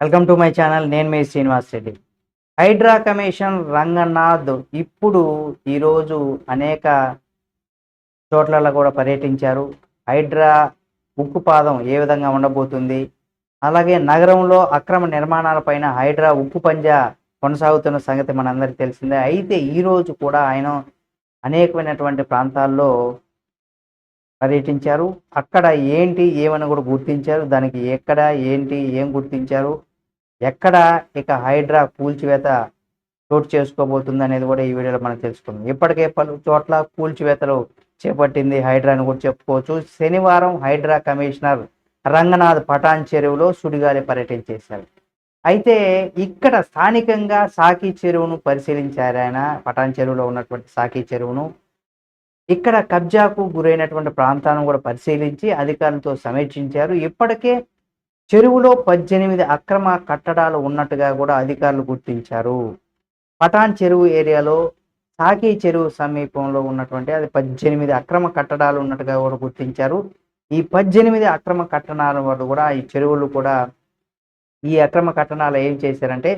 Welcome to my channel నేను మీ Srinivas Reddy. Hydraa commission Ranganath ఇప్పుడు ఈరోజు అనేక చోట్లలో కూడా పర్యటించారు. హైడ్రా ఉక్కు పాదం ఏ విధంగా ఉండబోతుంది? అలాగే నగరంలో అక్రమ నిర్మాణాలపైన హైడ్రా ఉక్కు పంజా కొనసాగుతున్న సంగతి మనందరికీ తెలిసిందే. అయితే ఈరోజు కూడా ఆయన అనేకమైనటువంటి ప్రాంతాల్లో పర్యటించారు. అక్కడ ఏంటి ఏమని కూడా గుర్తించారు. దానికి ఎక్కడ ఏంటి ఏం గుర్తించారు. ఎక్కడ ఇక హైడ్రా కూల్చివేత చోటు చేసుకోబోతుంది అనేది కూడా ఈ వీడియోలో మనం తెలుసుకుందాం. ఇప్పటికే పలు చోట్ల కూల్చివేతలు చేపట్టింది హైడ్రా అని కూడా చెప్పుకోవచ్చు. శనివారం హైడ్రా కమిషనర్ రంగనాథ్ పటాన్ చెరువులో సుడిగాలి పర్యటించేశారు. అయితే ఇక్కడ స్థానికంగా సాకి చెరువును పరిశీలించారు ఆయన. పటాన్ చెరువులో ఉన్నటువంటి సాకి చెరువును ఇక్కడ కబ్జాకు గురైనటువంటి ప్రాంతాలను కూడా పరిశీలించి అధికారులతో సమీక్షించారు. ఇప్పటికే చెరువులో పద్దెనిమిది అక్రమ కట్టడాలు ఉన్నట్టుగా కూడా అధికారులు గుర్తించారు. పటాన్ చెరువు ఏరియాలో సాకి చెరువు సమీపంలో ఉన్నటువంటి అది పద్దెనిమిది అక్రమ కట్టడాలు ఉన్నట్టుగా కూడా గుర్తించారు. ఈ పద్దెనిమిది అక్రమ కట్టడాల వద్ద కూడా ఈ చెరువులు కూడా ఈ అక్రమ కట్టడాలు ఏం చేశారంటే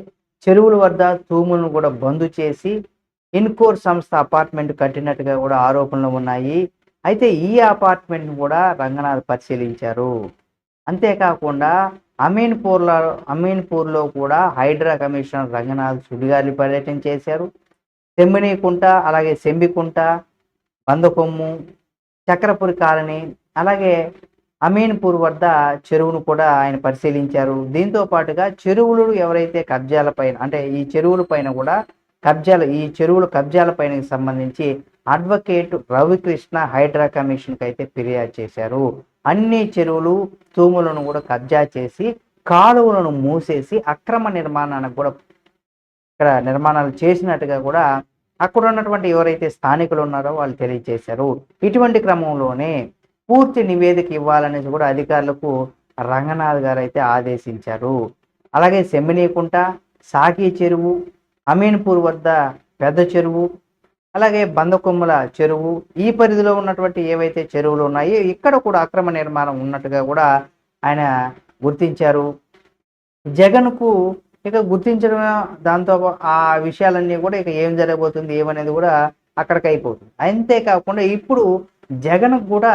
చెరువుల వద్ద తూములను కూడా బంద్ చేసి ఇన్కోర్ సంస్థ అపార్ట్మెంట్ కట్టినట్టుగా కూడా ఆరోపణలు ఉన్నాయి. అయితే ఈ అపార్ట్మెంట్ని కూడా రంగనాథ్ పరిశీలించారు. అంతేకాకుండా అమీన్పూర్లో అమీన్పూర్లో కూడా హైడ్రా కమిషనర్ రంగనాథ్ సుడిగాలి పర్యటన చేశారు. సెమ్మినీకుంట అలాగే సెంబికుంట బందకొమ్ము చక్రపురి కాలనీ అలాగే అమీన్పూర్ వద్ద చెరువును కూడా ఆయన పరిశీలించారు. దీంతో పాటుగా చెరువులు ఎవరైతే కబ్జాల పైన అంటే ఈ చెరువుల పైన కూడా కబ్జాలు ఈ చెరువుల కబ్జాల పైన సంబంధించి అడ్వకేట్ రవికృష్ణ హైడ్రా కమిషన్కి అయితే ఫిర్యాదు చేశారు. అన్ని చెరువులు తూములను కూడా కబ్జా చేసి కాలువలను మూసేసి అక్రమ నిర్మాణానికి కూడా ఇక్కడ నిర్మాణాలు చేసినట్టుగా కూడా అక్కడ ఉన్నటువంటి ఎవరైతే స్థానికులు ఉన్నారో వాళ్ళు తెలియజేశారు. ఇటువంటి క్రమంలోనే పూర్తి నివేదిక ఇవ్వాలనేసి కూడా అధికారులకు రంగనాథ్ గారు అయితే ఆదేశించారు. అలాగే సెమ్మినీకుంట సాకి చెరువు అమీన్పూర్ వద్ద పెద్ద చెరువు అలాగే బందకొమ్మల చెరువు ఈ పరిధిలో ఉన్నటువంటి ఏవైతే చెరువులు ఉన్నాయో ఇక్కడ కూడా అక్రమ నిర్మాణం ఉన్నట్టుగా కూడా ఆయన గుర్తించారు. జగన్కు ఇక గుర్తించడం దాంతో ఆ విషయాలన్నీ కూడా ఇక ఏం జరగబోతుంది ఏమనేది కూడా అక్కడికి అయిపోతుంది అంతేకాకుండా ఇప్పుడు జగన్ కూడా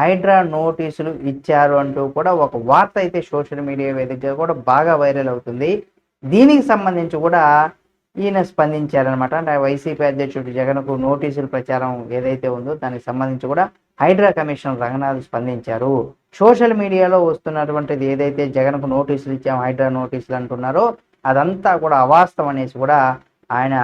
హైడ్రా నోటీసులు ఇచ్చారు అంటూ కూడా ఒక వార్త అయితే సోషల్ మీడియా వేదికగా కూడా బాగా వైరల్ అవుతుంది. దీనికి సంబంధించి కూడా ఈయన స్పందించారనమాట అంటే వైసీపీ అధ్యక్షుడు జగన్కు నోటీసుల ప్రచారం ఏదైతే ఉందో దానికి సంబంధించి కూడా హైడ్రా కమిషన్ రంగనాథ్ స్పందించారు. సోషల్ మీడియాలో వస్తున్నటువంటిది ఏదైతే జగన్కు నోటీసులు ఇచ్చాం హైడ్రా నోటీసులు అంటున్నారో అదంతా కూడా అవాస్తవం అనేసి కూడా ఆయన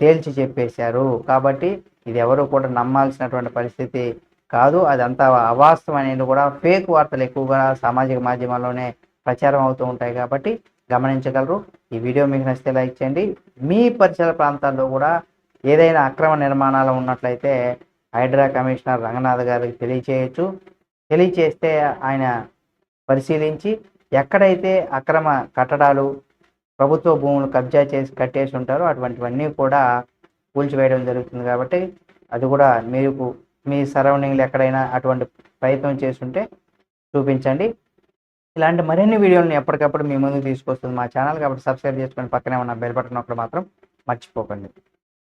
తేల్చి చెప్పేశారు. కాబట్టి ఇది ఎవరు కూడా నమ్మాల్సినటువంటి పరిస్థితి కాదు. అదంతా అవాస్తవం అనేది కూడా ఫేక్ వార్తలు ఎక్కువగా సామాజిక మాధ్యమాల్లోనే ప్రచారం అవుతూ ఉంటాయి కాబట్టి గమనించగలరు. ఈ వీడియో మీకు నచ్చితే లైక్ చేయండి. మీ పరిసర ప్రాంతాల్లో కూడా ఏదైనా అక్రమ నిర్మాణాలు ఉన్నట్లయితే హైడ్రా కమిషనర్ రంగనాథ్ గారికి తెలియచేయచ్చు. తెలియచేస్తే ఆయన పరిశీలించి ఎక్కడైతే అక్రమ కట్టడాలు ప్రభుత్వ భూములు కబ్జా చేసి కట్టేసి ఉంటారో అటువంటివన్నీ కూడా కూల్చివేయడం జరుగుతుంది కాబట్టి అది కూడా మీకు మీ సరౌండింగ్లు ఎక్కడైనా అటువంటి ప్రయత్నం చేస్తుంటే చూపించండి. ఇలాంటి మరిన్ని వీడియోలను ఎప్పటికప్పుడు మీ ముందు తీసుకొస్తుంది మా ఛానల్ కాబట్టి సబ్స్క్రైబ్ చేసుకొని పక్కనే ఉన్న బెల్ బటన్ ఒకటి మాత్రం మర్చిపోకండి.